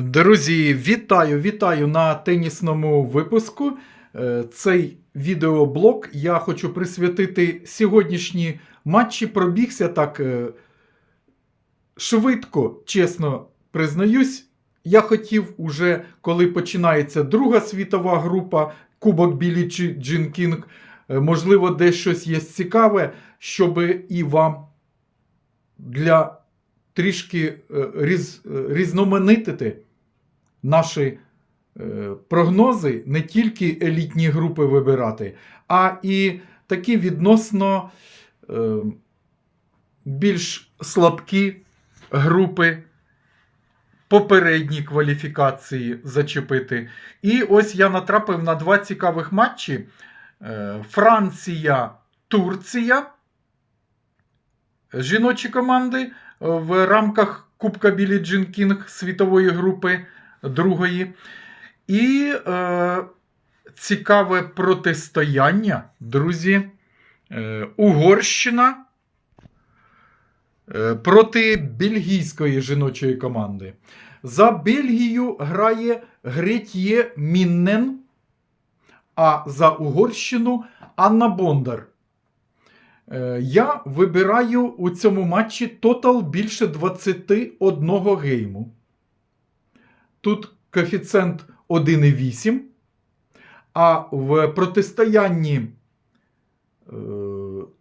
Друзі, вітаю, вітаю на тенісному випуску. Е, Цей відеоблог я хочу присвятити сьогоднішні матчі. Пробігся так е, швидко, чесно признаюсь. Я хотів уже, коли починається друга світова група, Кубок Білі Джин Кінг, е, можливо, десь щось є цікаве, щоб і вам для трішки е, різ, е, різноманітити наші е, прогнози, не тільки елітні групи вибирати, а і такі відносно більш слабкі групи попередні кваліфікації зачепити. І ось я натрапив на два цікавих матчі: Франція, Турція. Жіночі команди в рамках Кубка Білі Джин Кінг світової групи другої. І е, цікаве протистояння, друзі. Е, Угорщина е, проти бельгійської жіночої команди. За Бельгію грає Гретьє Міннен, а за Угорщину Анна Бондар. Е, Я вибираю у цьому матчі тотал більше 21 гейму. Тут коефіцієнт 1,8. А в протистоянні е,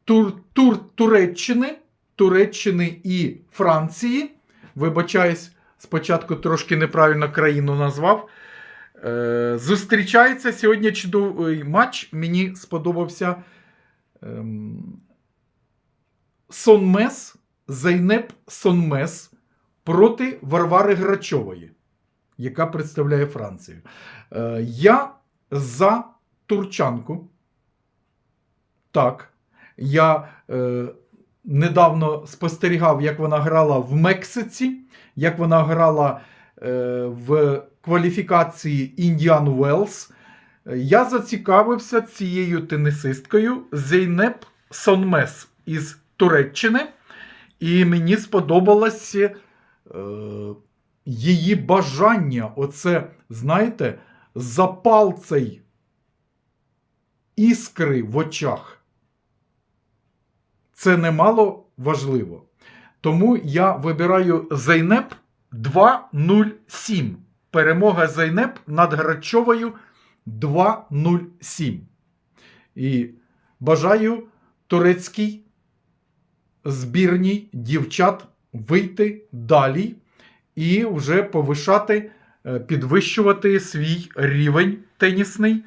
тур, тур, Туреччини, Туреччини і Франції. Вибачаюсь, спочатку трошки неправильно країну назвав. Е, Зустрічається сьогодні чудовий матч. Мені сподобався. Сонмес, Зайнеп Сонмес проти Варвари Грачової, яка представляє Францію. Е, я за турчанку. Так. Я е, недавно спостерігав, як вона грала в Мексиці, як вона грала е, в кваліфікації Індіан Уелс. Я зацікавився цією тенісисткою Зейнеп Сонмес із Туреччини, і мені сподобалося е, її бажання. Оце, знаєте, запал цей іскри в очах. Це немало важливо. Тому я вибираю Зайнеп 2-0-7. Перемога Зайнеп над Грачовою 2-0-7. І бажаю турецькій збірній дівчат вийти далі і вже повишати, е, підвищувати свій рівень тенісний.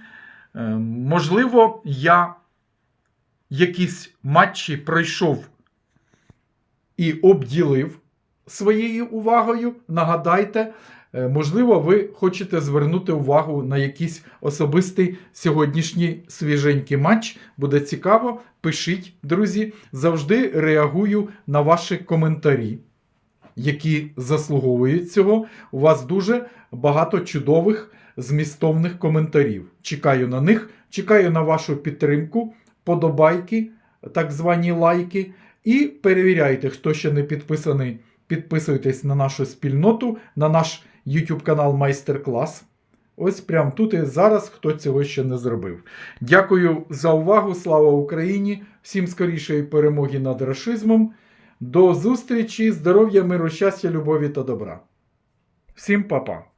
Е, Можливо, я якісь матчі пройшов і обділив своєю увагою. Нагадайте, можливо, ви хочете звернути увагу на якийсь особистий сьогоднішній свіженький матч. Буде цікаво. Пишіть, друзі. Завжди реагую на ваші коментарі, які заслуговують цього. У вас дуже багато чудових змістовних коментарів. Чекаю на них, чекаю на вашу підтримку, подобайки, так звані лайки. І перевіряйте, хто ще не підписаний. Підписуйтесь на нашу спільноту, на наш YouTube канал Майстер-клас. Ось прямо тут і зараз, хто цього ще не зробив. Дякую за увагу. Слава Україні! Всім скорішої перемоги над рашизмом. До зустрічі, здоров'я, миру, щастя, любові та добра. Всім па-па!